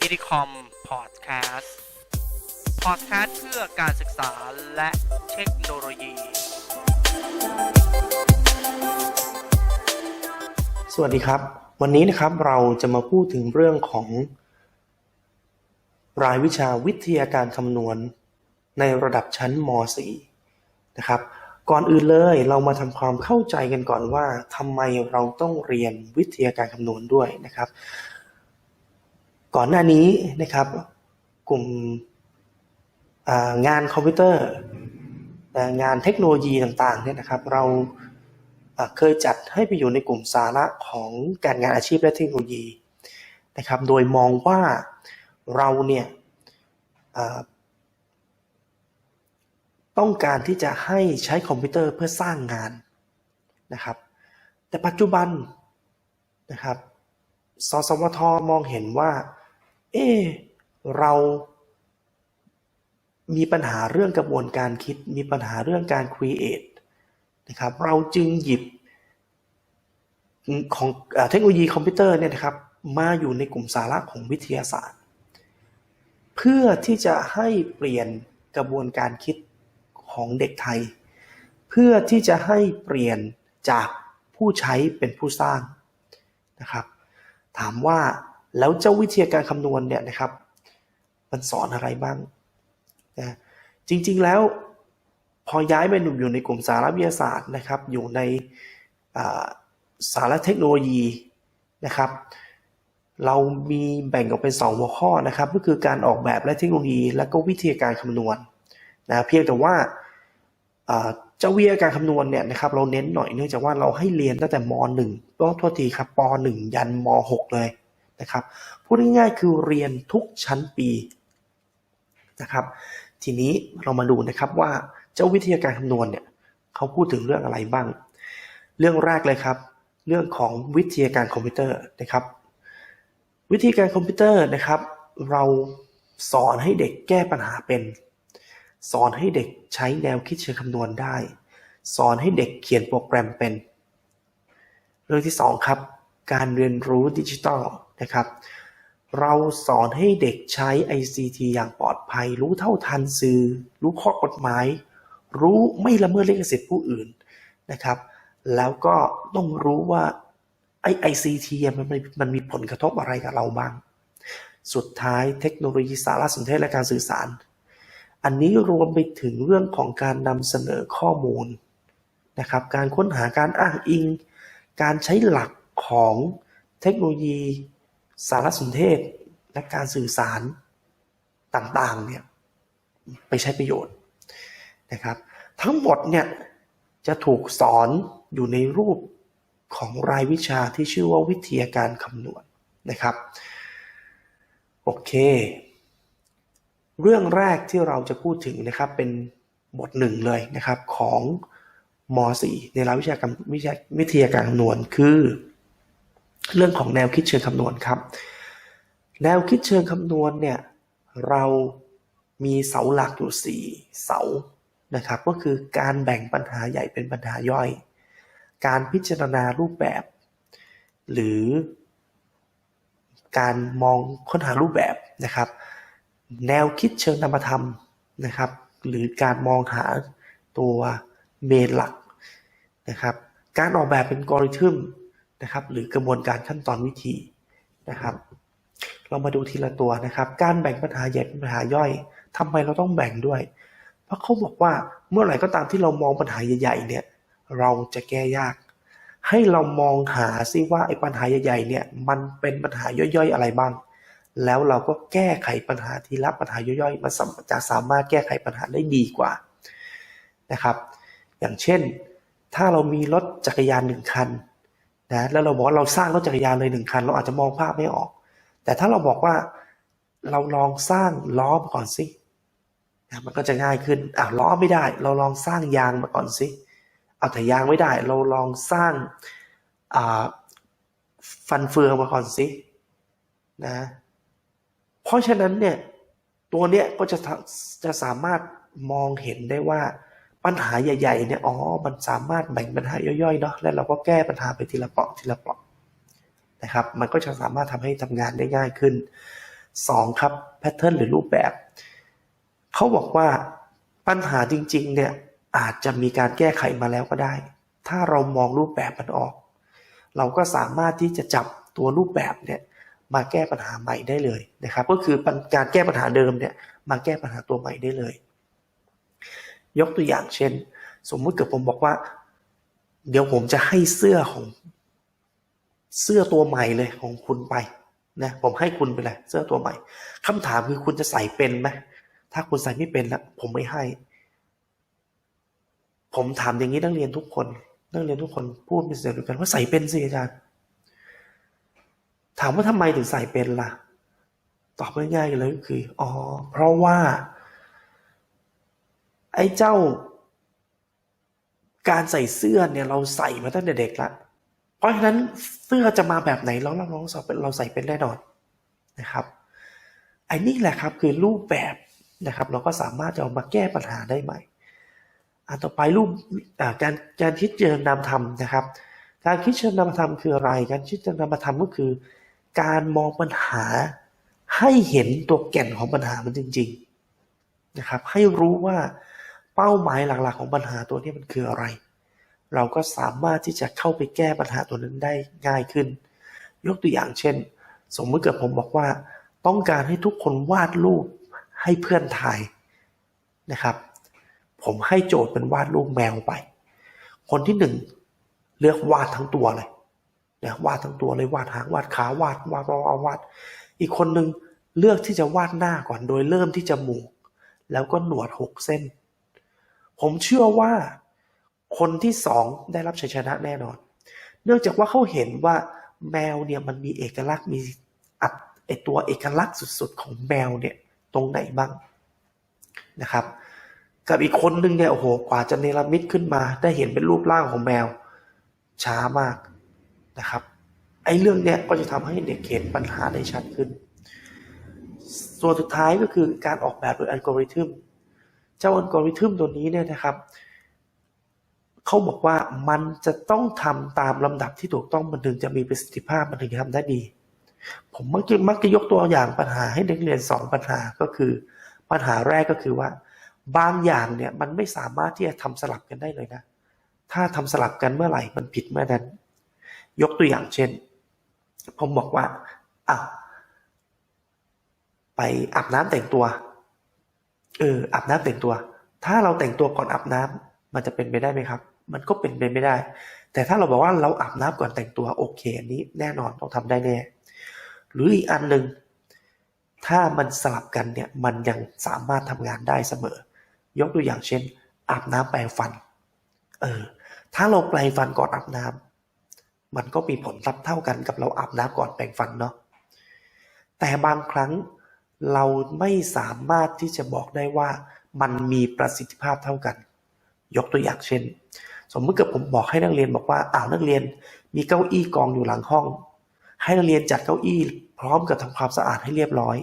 อิดิคอมพอดแคสต์พอดแคสต์เพื่อการศึกษาและเทคโนโลยี สวัสดีครับ วันนี้นะครับเราจะมาพูดถึงเรื่องของ รายวิชาวิทยาการคำนวณในระดับชั้นม .4 นะครับ ก่อนอื่นเลยเรามาทำความเข้าใจกันก่อนว่าทำไมเราต้องเรียนวิทยาการคำนวณด้วยนะครับ ก่อนหน้านี้นะครับ กลุ่มงานคอมพิวเตอร์ งานเทคโนโลยีต่างๆเนี่ยนะครับ เราเคยจัดให้ไปอยู่ในกลุ่มสาระของการงานอาชีพและเทคโนโลยีนะครับ โดยมองว่าเราเนี่ย ต้องการที่จะให้ใช้คอมพิวเตอร์เพื่อสร้างงานนะครับ แต่ปัจจุบันนะครับสสวทมองเห็นว่า เออเรามีปัญหาเรื่องกระบวนการคิด มีปัญหาเรื่องการ create นะครับ เราจึงหยิบของอเทคโนโลยีคอมพิวเตอร์เนี่ยนะครับมาอยู่ในกลุ่มสาระของวิทยาศาสตร์ เพื่อที่จะให้เปลี่ยนกระบวนการคิด ของเด็กไทย เพื่อที่จะให้เปลี่ยนจากผู้ใช้เป็นผู้สร้างนะครับ ถามว่าแล้วเจ้าวิทยาการคำนวณเนี่ยนะครับ มันสอนอะไรบ้างนะจริงๆแล้วพอย้ายไปอยู่ในกลุ่มสารวิทยาศาสตร์นะครับ อยู่ในสารเทคโนโลยีนะครับ เรามีแบ่งออกเป็น 2 หัวข้อนะครับ ก็คือการออกแบบและเทคโนโลยี และก็วิทยาการคำนวณนะเพียงแต่ว่า เจ้าวิทยาการคำนวณเนี่ยนะครับเราเน้นหน่อยเนื่องจากว่าเราให้เรียนตั้งแต่ม .1 ต้องโทษทีครับป .1 ยันม .6 เลยนะครับพูดง่ายๆคือเรียนทุกชั้นปีนะครับทีนี้เรามาดูนะครับว่าเจ้าวิทยาการคำนวณเนี่ยเขาพูดถึงเรื่องอะไรบ้าง เรื่องแรกเลยครับ เรื่องของวิทยาการคอมพิวเตอร์นะครับ วิธีการคอมพิวเตอร์นะครับ เราสอนให้เด็กแก้ปัญหาเป็น สอนให้เด็กใช้แนวคิดเชิงคำนวณได้ สอนให้เด็กเขียนโปรแกรมเป็น เรื่องที่สองครับ การเรียนรู้ดิจิทัลนะครับ เราสอนให้เด็กใช้ ICT อย่างปลอดภัย รู้เท่าทันสื่อ รู้ข้อกฎหมาย รู้ไม่ละเมิดลิขสิทธิ์ผู้อื่นนะครับ แล้วก็ต้องรู้ว่าไอ้ ICT อะมันมันมันมีผลกระทบอะไรกับเราบ้าง สุดท้ายเทคโนโลยีสารสนเทศและการสื่อสาร อันนี้รวมไปถึงเรื่องของการนำเสนอข้อมูลนะครับ การค้นหาการอ้างอิง การใช้หลักของเทคโนโลยี สารสนเทศ และการสื่อสารต่างๆเนี่ยไปใช้ประโยชน์นะครับ ทั้งหมดเนี่ยจะถูกสอนอยู่ในรูปของรายวิชาที่ชื่อว่าวิทยาการคำนวณนะครับ โอเค เรื่องแรกที่เราจะพูดถึงนะครับเป็นบทหนึ่งเลยนะครับของม .4 ในรายวิชาการวิชาวิทยาการคำนวณคือ เรื่องของแนวคิดเชิงคำนวณครับ แนวคิดเชิงคำนวณเนี่ยเรามีเสาหลักอยู่ 4 เสานะครับ ก็คือการแบ่งปัญหาใหญ่เป็นปัญหาย่อย การพิจารณารูปแบบ หรือ การมองค้นหารูปแบบนะครับ แนวคิดเชิงนามธรรมนะครับ หรือการมองหาตัวเมนหลักนะครับ การออกแบบเป็นกริทึมนะครับ หรือกระบวนการขั้นตอนวิธีนะครับ เรามาดูทีละตัวนะครับ การแบ่งปัญหาใหญ่เป็นปัญหาย่อยทำไมเราต้องแบ่งด้วย เพราะเขาบอกว่าเมื่อไหร่ก็ตามที่เรามองปัญหาใหญ่ๆเนี่ย เราจะแก้ยาก ให้เรามองหาซิว่าไอ้ปัญหาใหญ่ๆเนี่ย มันเป็นปัญหาย่อยๆอะไรบ้าง แล้วเราก็แก้ไขปัญหาทีละปัญหาย่อยๆ มันสาจะสามารถแก้ไขปัญหาได้ดีกว่านะครับ อย่างเช่น ถ้าเรามีรถจักรยานหนึ่งคันนะแล้วเราบอกว่าเราสร้างรถจักรยานเลยหนึ่งคัน เราอาจจะมองภาพไม่ออก แต่ถ้าเราบอกว่าเราลองสร้างล้อมาก่อนสินะมันก็จะง่ายขึ้นอะล้อไม่ได้ เราลองสร้างยางมาก่อนสิเอาแต่ยางไม่ได้ เราลองสร้างอ่าฟันเฟืองมาก่อนสินะ เพราะฉะนั้นเนี่ยตัวเนี้ยก็จะจะสามารถมองเห็นได้ว่าปัญหาใหญ่ๆเนี่ยอ๋อมันสามารถแบ่งปัญหาย่อยๆเนาะแล้วเราก็แก้ปัญหาไปทีละเปราะทีละเปราะนะครับ มันก็จะสามารถทำให้ทำงานได้ง่ายขึ้น 2. ครับแพทเทิร์นหรือรูปแบบเขาบอกว่าปัญหาจริงๆเนี่ยอาจจะมีการแก้ไขมาแล้วก็ได้ ถ้าเรามองรูปแบบมันออก เราก็สามารถที่จะจับตัวรูปแบบเนี่ย มาแก้ปัญหาใหม่ได้เลยนะครับ ก็คือการแก้ปัญหาเดิมเนี่ยมาแก้ปัญหาตัวใหม่ได้เลย ยกตัวอย่างเช่น สมมุติเกิดผมบอกว่า เดี๋ยวผมจะให้เสื้อของเสื้อตัวใหม่เลยของคุณไปนะผมให้คุณไปเลยเสื้อตัวใหม่คำถามคือคุณจะใส่เป็นไหมถ้าคุณใส่ไม่เป็นแล้วผมไม่ให้ ผมถามอย่างนี้นักเรียนทุกคนนักเรียนทุกคนพูดเป็นเสียงเดียวกันว่าใส่เป็นสิอาจารย์ ถามว่าทำไมถึงใส่เป็นล่ะ ตอบง่ายๆเลยก็คืออ๋อเพราะว่า ไอ้เจ้า การใส่เสื้อเนี่ยเราใส่มาตั้งแต่เด็กละเพราะฉะนั้นเสื้อจะมาแบบไหนเราเราลองสอบเป็นเราใส่เป็นแน่นอนนะครับไอ้นี่แหละครับคือรูปแบบนะครับ เราก็สามารถจะเอามาแก้ปัญหาได้ใหม่อันต่อไปรูปการการคิดเจริญนามธรรมนะครับ การคิดเชิญนามธรรมคืออะไร การคิดเชิญนามธรรมก็คือ การมองปัญหา ให้เห็นตัวแก่นของปัญหามันจริง ๆนะครับ ให้รู้ว่าเป้าหมายหลักๆ ของปัญหาตัวนี้มันคืออะไร เราก็สามารถที่จะเข้าไปแก้ปัญหาตัวนั้นได้ง่ายขึ้น ยกตัวอย่างเช่น สมมติเกิดผมบอกว่า ต้องการให้ทุกคนวาดรูปให้เพื่อนถ่ายนะครับ ผมให้โจทย์เป็นวาดรูปแมวไป คนที่หนึ่งเลือกวาดทั้งตัวเลย นะวาดทั้งตัวเลยวาดหางวาดขาวาดวาดวาดวาด อีกคนหนึ่งเลือกที่จะวาดหน้าก่อนโดยเริ่มที่จมูก แล้วก็หนวดหกเส้น ผมเชื่อว่าคนที่สองได้รับชัยชนะแน่นอน เนื่องจากว่าเขาเห็นว่าแมวเนี่ยมันมีเอกลักษณ์มีอัตไอตัวเอกลักษณ์สุดๆของแมวเนี่ยตรงไหนบ้างนะครับ กับอีกคนนึงเนี่ยโอ้โหกว่าจะเนรมิตขึ้นมา ได้เห็นเป็นรูปร่างของแมว ช้ามาก นะครับ ไอ้เรื่องเนี้ยก็จะทำให้เด็กเห็นปัญหาได้ชัดขึ้น ส่วนสุดท้ายก็คือการออกแบบโดยอัลกอริทึม เจ้าอัลกอริทึมตัวนี้เนี่ยนะครับ เขาบอกว่ามันจะต้องทำตามลำดับที่ถูกต้องมันถึงจะมีประสิทธิภาพมันถึงจะทำได้ดี ผมมักจะมักจะยกตัวอย่างปัญหาให้เด็กเรียนสองปัญหาก็คือ ปัญหาแรกก็คือว่า บางอย่างเนี่ยมันไม่สามารถที่จะทำสลับกันได้เลยนะ ถ้าทำสลับกันเมื่อไหร่มันผิดเมื่อนั้น ยกตัวอย่างเช่น ผมบอกว่าอ้าวไปอาบน้ำแต่งตัว เอออาบน้ำแต่งตัว ถ้าเราแต่งตัวก่อนอาบน้ำมันจะเป็นไปได้ไหมครับ มันก็เป็นไปไม่ได้ แต่ถ้าเราบอกว่าเราอาบน้ำก่อนแต่งตัวโอเคอันนี้แน่นอนต้องทำได้แน่ หรืออีกอันหนึ่งถ้ามันสลับกันเนี่ยมันยังสามารถทำงานได้เสมอ ยกตัวอย่างเช่น อาบน้ำแปรงฟัน เออ ถ้าเราแปรงฟันก่อนอาบน้ำ มันก็มีผลลัพธ์เท่ากันกับเราอาบน้ำก่อนแปรงฟันเนาะแต่บางครั้งเราไม่สามารถที่จะบอกได้ว่ามันมีประสิทธิภาพเท่ากัน ยกตัวอย่างเช่น สมมติเกิดผมบอกให้นักเรียนบอกว่าอ้าวนักเรียนมีเก้าอี้กองอยู่หลังห้อง ให้นักเรียนจัดเก้าอี้ พร้อมกับทำความสะอาดให้เรียบร้อย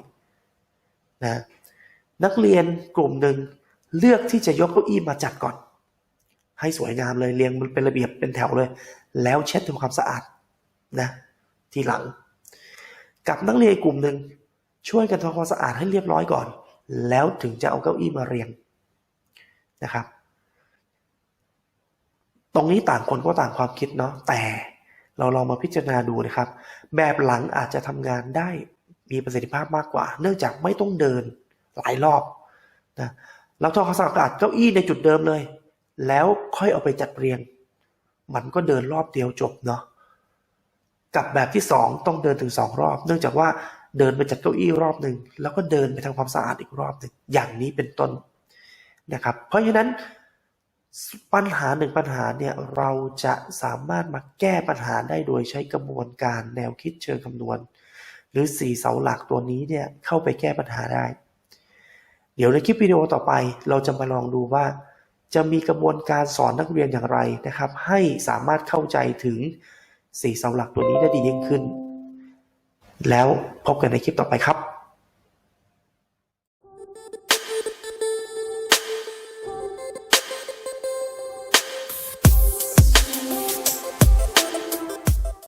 นะนักเรียนกลุ่มหนึ่งเลือกที่จะยกเก้าอี้มาจัดก่อน ให้สวยงามเลยเรียงมันเป็นระเบียบเป็นแถวเลย แล้วเช็ดทำความสะอาดนะ ทีหลัง กับนักเรียนกลุ่มหนึ่งช่วยกันทำความสะอาดให้เรียบร้อยก่อน แล้วถึงจะเอาเก้าอี้มาเรียงนะครับ ตรงนี้ต่างคนก็ต่างความคิดเนาะแต่เราลองมาพิจารณาดูนะครับ แบบหลังอาจจะทำงานได้มีประสิทธิภาพมากกว่า เนื่องจากไม่ต้องเดินหลายรอบนะเราทำความสะอาดเก้าอี้ในจุดเดิมเลย แล้วค่อยเอาไปจัดเรียง มันก็เดินรอบเดียวจบเนาะกับแบบที่สองต้องเดินถึงสองรอบ เนื่องจากว่าเดินไปจัดเก้าอี้รอบหนึ่งแล้วก็เดินไปทำความสะอาดอีกรอบหนึ่งอย่างนี้เป็นต้นนะครับ เพราะฉะนั้นปัญหาหนึ่งปัญหาเนี่ยเราจะสามารถมาแก้ปัญหาได้โดยใช้กระบวนการแนวคิดเชิงคำนวณ หรือสี่เสาหลักตัวนี้เนี่ยเข้าไปแก้ปัญหาได้ เดี๋ยวในคลิปวิดีโอต่อไปเราจะมาลองดูว่า จะมีกระบวนการสอนนักเรียนอย่างไรนะครับ ให้สามารถเข้าใจถึงสี่เสาหลักตัวนี้ได้ดียิ่งขึ้น แล้วพบกันในคลิปต่อไปครับ